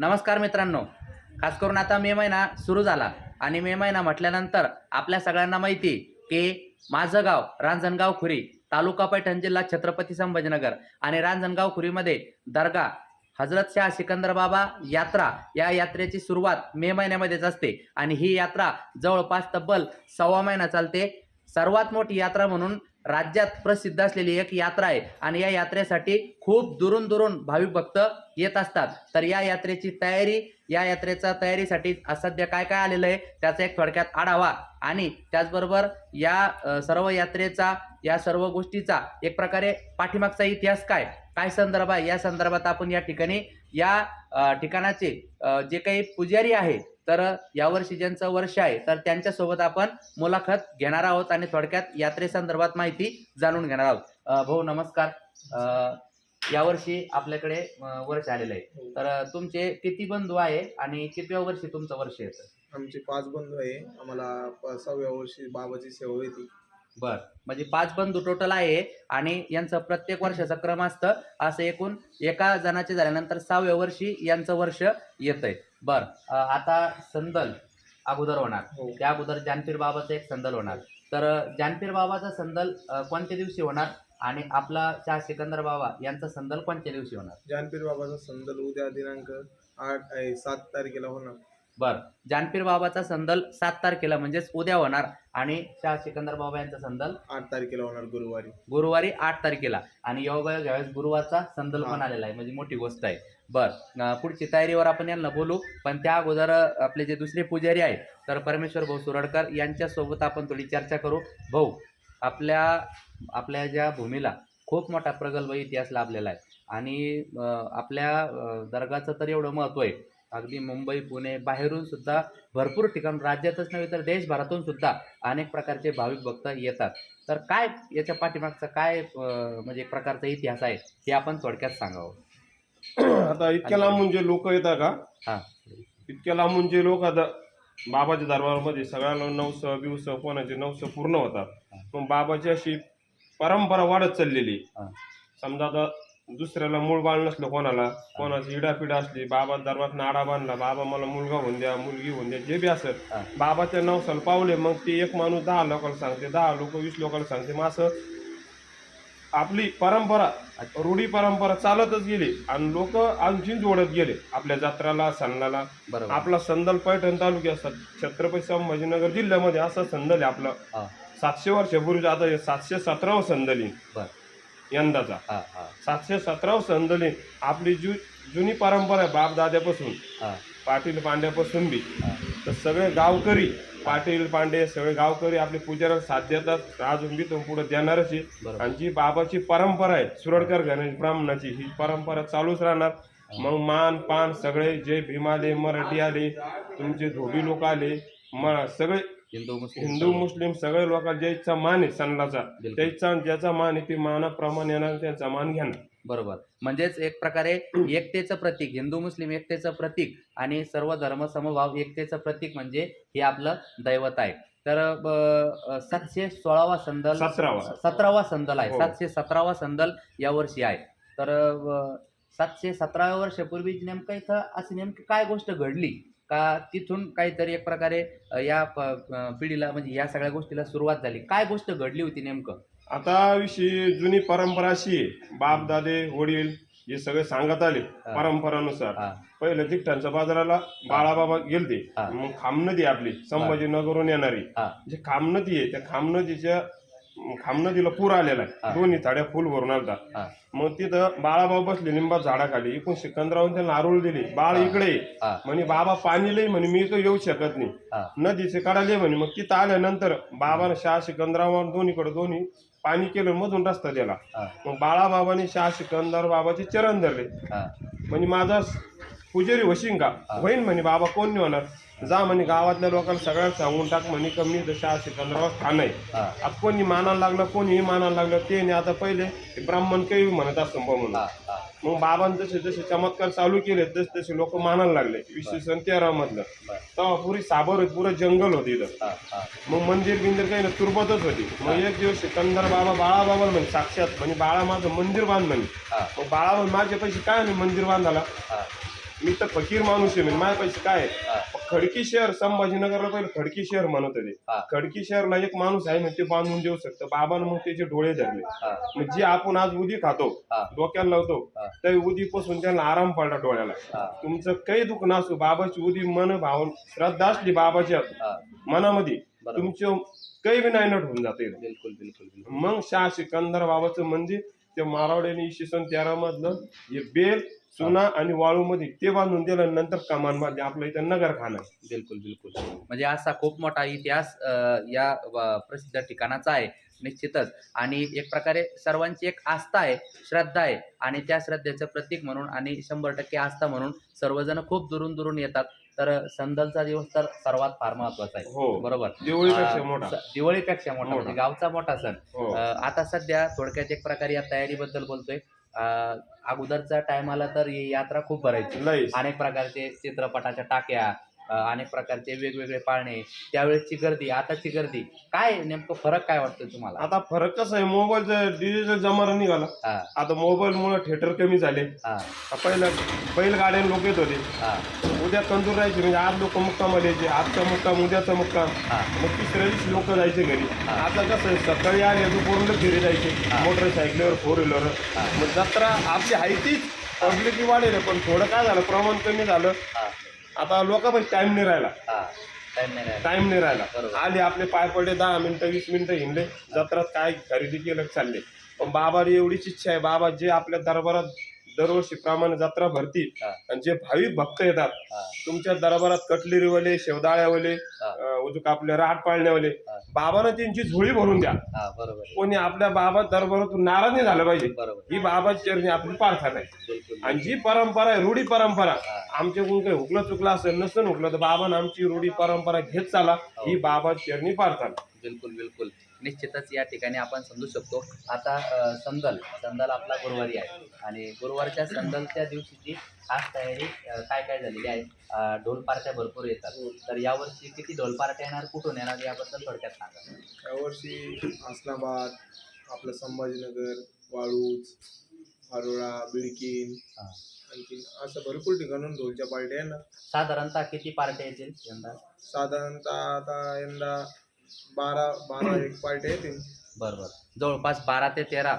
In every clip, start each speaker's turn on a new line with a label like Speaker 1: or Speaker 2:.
Speaker 1: नमस्कार मित्रांनो. खास करून आता मे महिना सुरू झाला आणि मे महिना म्हटल्यानंतर आपल्या सगळ्यांना माहिती की माझं गाव रांजणगाव खुरी तालुका पैठण जिल्हा छत्रपती संभाजीनगर आणि रांजणगाव खुरीमध्ये दर्गा हजरत शाह सिकंदर बाबा यात्रा या यात्रेची सुरुवात मे महिन्यामध्येच असते आणि ही यात्रा जवळपास तब्बल सव्वा महिना चालते. सर्वात मोठी यात्रा म्हणून राज्यात प्रसिद्ध असलेली एक यात्रा आहे. आणि या यात्रेसाठी खूप दुरून दुरून भाविक भक्त येत असतात. तर या यात्रेची तयारी या यात्रेचा तयारीसाठी सध्या काय काय आलेलं आहे त्याचा एक थोडक्यात आढावा. आणि त्याचबरोबर या सर्व यात्रेचा या सर्व गोष्टीचा एक प्रकारे पाठीमागचा इतिहास काय? काय संदर्भ आहे? या संदर्भात आपण या ठिकाणी या ठिकाणाचे जे काही पुजारी आहे तर यावर्षी ज्यांचं वर्ष आहे तर त्यांच्यासोबत आपण मुलाखत घेणार आहोत आणि थोडक्यात यात्रेसंदर्भात माहिती जाणून घेणार आहोत. भाऊ नमस्कार. यावर्षी आपल्याकडे वर्ष आलेलं आहे. तर अ, तुमचे किती बंधू आहे आणि कितव्या वर्षी तुमचं वर्ष येतं
Speaker 2: आमचे पाच बंधू आहे. आम्हाला सहाव्या वर्षी बाबाची सेवा येते
Speaker 1: बर. म्हणजे पाच बंधू टोटल आहे आणि यांचं प्रत्येक वर्षाचा क्रम असतं. असं एकूण एका जणाचे झाल्यानंतर सहाव्या वर्षी यांचं वर्ष येतंय. बर. आता संदल अगोदर होणार.
Speaker 2: हो.
Speaker 1: त्या अगोदर जानपीर बाबाचा एक संदल होणार. तर जानपीर बाबाचा संदल कोणत्या दिवशी होणार? आणि आपला शाह सिकंदर बाबा यांचा संदल कोणत्या दिवशी होणार?
Speaker 2: जानपीर बाबाचा संदल उद्या दिनांक आठ सात तारखेला होणार.
Speaker 1: बर. जानपीर बाबाचा संदल सात तारखेला म्हणजेच उद्या होणार आणि शाह सिकंदर बाबा यांचा संदल
Speaker 2: आठ तारखेला होणार गुरुवारी.
Speaker 1: गुरुवारी आठ तारखेला. आणि योगा यावेळेस गुरुवारचा संदल पण. आलेला आहे. म्हणजे मोठी गोष्ट आहे. बर. पुढची तयारीवर आपण यांना बोलू. पण त्या अगोदर आपले जे दुसरे पुजारी आहेत तर परमेश्वर भाऊ सुरडकर यांच्यासोबत आपण थोडी चर्चा करू. भाऊ आपल्या आपल्या ज्या भूमीला खूप मोठा प्रगल्भ इतिहास लाभलेला आहे. आणि आपल्या दर्गाचं तर एवढं महत्त्व आहे अगदी मुंबई पुणे बाहेरून सुद्धा भरपूर ठिकाण राज्यातच नव्हे तर देशभरातून सुद्धा अनेक प्रकारचे भाविक भक्त येतात. तर काय याच्या पाठीमागचा काय म्हणजे एक प्रकारचा इतिहास आहे हे आपण थोडक्यात सांगावं.
Speaker 3: आता इतक्या लांबून जे लोक येतात का?
Speaker 1: हा.
Speaker 3: इतक्या लांबून जे लोक आता बाबाच्या दरबारामध्ये सगळ्यांना नवस बिवस कोणाचे नवस पूर्ण होतात. मग बाबाची अशी परंपरा वाढत चाललेली. समजा आता दुसऱ्याला मूळ बाळ नसलं कोणाला कोणाची इडापिडा असली बाबा दरबार नाडा बांधला बाबा मला मुलगा होऊन द्या मुलगी होऊन द्या जे बी असेल.
Speaker 1: हा.
Speaker 3: बाबाच्या नवसाला पावले मग ते एक माणूस दहा लोकांना सांगते दहा लोक वीस लोकांना सांगते मग असं आपली परंपरा रूढी परंपरा चालतच गेली आणि लोक आणखीन जोडत गेले आपल्या जत्राला सणाला.
Speaker 1: बरोबर.
Speaker 3: आपला संदल पैठण तालुक्यात छत्रपती संभाजीनगर जिल्ह्यामध्ये असा संदल आहे आपलं. सातशे वर्षापूर्वी आता सातशे सतरावं संदली यंदाचा.
Speaker 1: हा हा.
Speaker 3: सातशे सतरावं संदली आपली जु जुनी परंपरा आहे बाप दाद्यापासून
Speaker 1: हा.
Speaker 3: पाटील पांड्यापासून बी.
Speaker 1: हा.
Speaker 3: तर सगळे गावकरी पाटील पांडे सगळे गावकरी आपले पूजाला साथ देतात अजून बी तो पुढे देणारच आहे.
Speaker 1: बरोबर.
Speaker 3: आणि जी बाबाची परंपरा आहे सुरडकर घराण्याची ब्राह्मणाची ही परंपरा चालूच राहणार. मग मान पान सगळे जे भीम आले मराठी आले तुमचे धोबी लोक आले म सगळे
Speaker 1: हिंदू मुस्लिम
Speaker 3: हिंदू मुस्लिम सगळे लोक ज्याचा मान आहे सणाचा
Speaker 1: बिलकुल.
Speaker 3: त्याचा ज्याचा मान आहे ते मानाप्रमाणे येणार त्यांचा मान घेणार.
Speaker 1: बरोबर. म्हणजेच एक प्रकारे एकतेचं प्रतीक हिंदू मुस्लिम एकतेचं प्रतीक आणि सर्व धर्म समभाव एकतेचं प्रतीक म्हणजे हे आपलं दैवत आहे. तर ब- सातशे सोळावा संदल
Speaker 3: सतरावा.
Speaker 1: सतरावा संदल आहे.
Speaker 3: हो.
Speaker 1: सातशे सतरावा संदल या वर्षी आहे. तर ब- सातशे सतराव्या वर्षापूर्वी नेमकं इथं अशी नेमकी काय गोष्ट घडली? का तिथून काहीतरी एक प्रकारे या पिढीला म्हणजे या सगळ्या गोष्टीला सुरुवात झाली. काय गोष्ट घडली होती नेमकं?
Speaker 3: आता विषयी जुनी परंपरा अशी आहे. बाप दादे वडील हे सगळे सांगत आले. परंपरानुसार.
Speaker 1: हा.
Speaker 3: पहिलं तिकटांच्या बाजाराला बाळाबाबा गेलते.
Speaker 1: हा.
Speaker 3: मग खामनदी आपली संभाजीनगरहून येणारी.
Speaker 1: हा.
Speaker 3: जे खामनदी आहे त्या खामनदीच्या खामनदीला पूर आलेला. आहे. दोन्ही थाड्या फुल भरून आलता. मग तिथं बाळाबाबा बसले लिंबा झाडाखाली. एकूण सिकंदरावून त्यांना आरोळ दिली. बाळ. इकडे म्हणे बाबा पाणी लई म्हणे मी इथं येऊ शकत नाही. नदीचे कडाले म्हणे. मग तिथं आल्यानंतर बाबानं शाह सिकंदरावर दोन्हीकडे दोन्ही पाणी केलं मधून रस्ता दिला. मग बाळाबाबाने शाह सिकंदर बाबाचे चरण धरले. म्हणजे माझा पुजारी
Speaker 1: हा.
Speaker 3: होईन म्हणे बाबा कोण नाही होणार? जा म्हणे गावातल्या लोकांना सगळ्यात सांगून टाक म्हणे कमी शाह सिकंदरावर ठाण आहे आता कोणी मानायला लागलं कोणीही मानायला लागलं ते नाही. आता पहिले ते ब्राह्मण काही म्हणत बुवा म्हणून. मग बाबांनी जसे जसे चमत्कार चालू केले तसे तसे लोक मानायला लागले. सन तेरा मधलं तेव्हा पुरी साबर होती पुरं जंगल होती इथं. मग मंदिर बिंदिर काही ना तुरबतच होती. मग एक दिवस सिकंदर बाबा बाळा बाबा म्हणे साक्षात म्हणजे बाळा माझं मंदिर बांध म्हणे. मग बाळा म्हणे, माझे पैसे काय नाही मंदिर बांधायला? मी तर फकीर माणूस आहे म्हणजे माझ्या पैसे काय?
Speaker 1: हा.
Speaker 3: खडकी शहर संभाजीनगरला पहिले खडकी शहर म्हणत होते.
Speaker 1: हा.
Speaker 3: खडकी शहरला एक माणूस आहे म्हणजे ते बांधून देऊ शकतं. बाबानं मग त्याचे डोळे धरले
Speaker 1: हा.
Speaker 3: मग जे आपण आज उदी खातो
Speaker 1: हा.
Speaker 3: डोक्याला लावतो
Speaker 1: हा.
Speaker 3: त्या उदीपासून त्यांना आराम पडला डोळ्याला. तुमचं काही दुःख नसो बाबाची उदी मन भावून श्रद्धा असली बाबाच्या
Speaker 1: हा.
Speaker 3: मनामध्ये
Speaker 1: बरोबर.
Speaker 3: तुमचं काही बी नायनट होऊन जाते.
Speaker 1: बिलकुल बिलकुल बिलकुल.
Speaker 3: मग शाह सिकंदर बाबाचं मंदिर ते मारावड्याने इसवी सन तेरा मधलं हे बेल चुना आणि वाळू मध्ये ते बांधून दिलं नंतर कमान बांधली. आपलं इथं नगर खाना
Speaker 1: बिलकुल बिलकुल. म्हणजे असा खूप मोठा इतिहास अ, या व- प्रसिद्ध ठिकाणाचा आहे निश्चितच. आणि एक प्रकारे सर्वांची एक आस्था आहे श्रद्धा आहे. आणि त्या श्रद्धेचं प्रतीक म्हणून आणि शंभर टक्के आस्था म्हणून सर्वजण खूप दुरून दुरून येतात. तर संदलचा दिवस तर सर्वात फार महत्त्वाचा आहे.
Speaker 3: हो.
Speaker 1: बरोबर?
Speaker 3: दिवाळीपेक्षा
Speaker 1: अ,
Speaker 3: मोठा.
Speaker 1: स- दिवाळीपेक्षा मोठा. म्हणजे. गावचा मोठा सण.
Speaker 3: हो.
Speaker 1: अ, आता सध्या थोडक्यात एक प्रकारे या तयारीबद्दल बोलतोय. अ, अगोदरचा टाइम आला तर ही यात्रा खूप भरायची
Speaker 3: लई
Speaker 1: अनेक प्रकारचे चित्रपटाच्या टाक्या अनेक प्रकारचे वेगवेगळे पाळणे त्यावेळेसची गर्दी आताची गर्दी. काय नेमकं फरक काय वाटतोय तुम्हाला?
Speaker 3: आता फरक कसा आहे मोबाईलचा डिजिटल जमाना निघाला.
Speaker 1: हा.
Speaker 3: आता मोबाईल मुळे थिएटर कमी झाले.
Speaker 1: हा.
Speaker 3: पहिलं बैलगाड्या लोक येत होते.
Speaker 1: हा.
Speaker 3: उद्या तंदूर राहायचे म्हणजे आज लोक मुक्कामाला यायचे आजचा मुक्काम उद्याचा मुक्काम.
Speaker 1: हा.
Speaker 3: मग तिसऱ्या दिवशी लोक जायचे घरी. आता कसं आहे सकाळी आले दुपारून घरी जायचे. मोटरसायकलीवर फोर व्हीलर. मग जत्रा आपली आहे तीच. पब्लिक वाढेल पण थोडं काय झालं प्रमाण कमी झालं. आता लोकांपाशी टाइम नाही राहिला
Speaker 1: हा टाइम नाही राहिला.
Speaker 3: टाइम नाही राहिला
Speaker 1: बरोबर.
Speaker 3: आले आपले पाय पडले दहा मिनिटं वीस मिनिटं हिंडले जत्रात काय खरेदी केलं चालले पण बाबाला एवढीच इच्छा आहे बाबा जे आपल्या दरबारात दरवर्षी प्रमाणे जत्रा भरती
Speaker 1: हा.
Speaker 3: आणि जे भाविक भक्त येतात
Speaker 1: हा
Speaker 3: तुमच्या दरबारात कटलेरीवाले शेवदाळ्यावाले
Speaker 1: हा.
Speaker 3: अं, उजूक आपले राट पाळण्यावाले
Speaker 1: हा.
Speaker 3: बाबानं त्यांची झोळी भरून द्या
Speaker 1: हा बरोबर आहे.
Speaker 3: कोणी आपल्या बाबा दरबारातून नाराज नाही झालं पाहिजे
Speaker 1: बरोबर
Speaker 3: ही बाबा चरणी आपली प्रार्थना आहे
Speaker 1: बिलकुल
Speaker 3: आणि जी परंपरा आहे रूढी परंपरा
Speaker 1: हा.
Speaker 3: आमच्याकडून काही हुकलं चुकलं असेल नसेल हुकलं तर बाबानं आमची रूढी परंपरा घेत चाला. ही. बाबा चरणी प्रार्थना
Speaker 1: बिलकुल बिलकुल. निश्चितच या ठिकाणी आपण समजू शकतो. आता संदल संदल आपला गुरुवारी आहे. आणि गुरुवारच्या संदलच्या दिवशीची खास तयारी काय काय झालेली आहे? ढोल पार्ट्या भरपूर येतात. तर यावर्षी किती ढोल पार्ट्या येणार कुठून येणार याबद्दल थोडक्यात सांगा.
Speaker 2: यावर्षी आसनाबाद आपलं संभाजीनगर वाळूज हरोळा बिडकीन
Speaker 1: हा.
Speaker 2: आणखी असं भरपूर ठिकाणून ढोलच्या पार्ट्या आहे ना
Speaker 1: साधारणतः किती पार्ट्या येतील यंदा?
Speaker 2: साधारणतः आता यंदा बारा बारा एक पार्ट्या येतील.
Speaker 1: बरोबर जवळपास बारा ते तेरा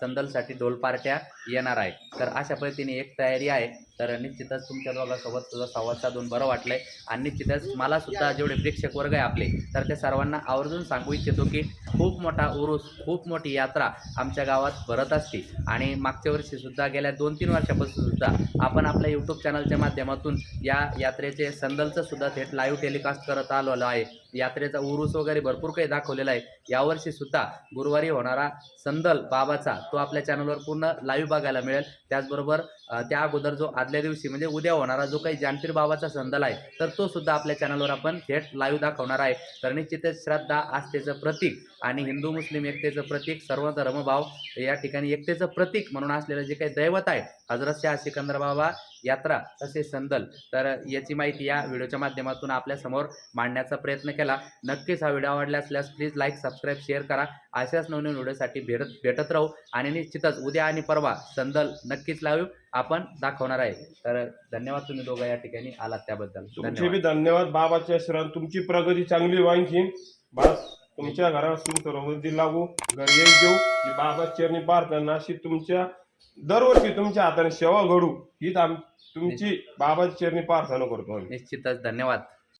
Speaker 1: संदलसाठी डोलपार्ट्या येणार आहे तर अशा पद्धतीने एक तयारी आहे. तर निश्चितच तुमच्या दोघांसोबत तुझा संवाद साधून बरं वाटलंय. आणि निश्चितच मला सुद्धा जेवढे प्रेक्षक वर्ग आहे आपले तर त्या सर्वांना आवर्जून सांगू इच्छितो की खूप मोठा उरूस खूप मोठी यात्रा आमच्या गावात भरत असते. आणि मागच्या वर्षी सुद्धा गेल्या दोन तीन वर्षापासून सुद्धा आपण आपल्या यूट्यूब चॅनलच्या माध्यमातून या यात्रेचे संदलचं सुद्धा थेट लाईव्ह टेलिकास्ट करत आलेलो आहे. यात्रेचा उरूस वगैरे भरपूर काही दाखवलेला आहे. यावर्षी सुद्धा रविवारी होणारा संदल बाबाचा तो आपल्या चॅनलवर पूर्ण लाईव्ह बघायला मिळेल. त्याचबरोबर त्या अगोदर जो आदल्या दिवशी म्हणजे उद्या होणारा जो काही जानपीर बाबाचा संदल आहे तर तो सुद्धा आपल्या चॅनलवर आपण थेट लाईव्ह दाखवणार आहे. तर निश्चितच श्रद्धा आस्थेचं प्रतीक आणि हिंदू मुस्लिम एकतेचं प्रतीक सर्व धर्मभाव या ठिकाणी एकतेचं प्रतीक म्हणून असलेलं जे काही दैवत आहे हजरत शाह सिकंदर बाबा यात्रा तसेच संदल. तर याची माहिती या व्हिडिओच्या माध्यमातून आपल्यासमोर मांडण्याचा प्रयत्न केला. नक्कीच हा व्हिडिओ आवडला असल्यास प्लीज लाईक सबस्क्राईब शेअर करा. अशाच नवनवीन व्हिडिओसाठी भेटत भेटत राहू आणि निश्चितच उद्या आणि परवा संदल नक्कीच लावू. आपण दाखवणार आहे. तर धन्यवाद तुम्ही दोघं या ठिकाणी आलात त्याबद्दल.
Speaker 3: तुमचे
Speaker 1: धन्यवाद
Speaker 3: बी धन्यवाद. बाबाच्या आशीर्वाद तुमची प्रगती चांगली व्हायची. बस. तुमच्या घरात सुख समृद्धी लागू घर येऊ देऊ. ही बाबा चरणी प्रार्थना अशी तुमच्या दरवर्षी तुमच्या हाताने सेवा घडू. हीच आम तुमची बाबाची चरणी प्रार्थना करतो आम्ही.
Speaker 1: निश्चितच. धन्यवाद.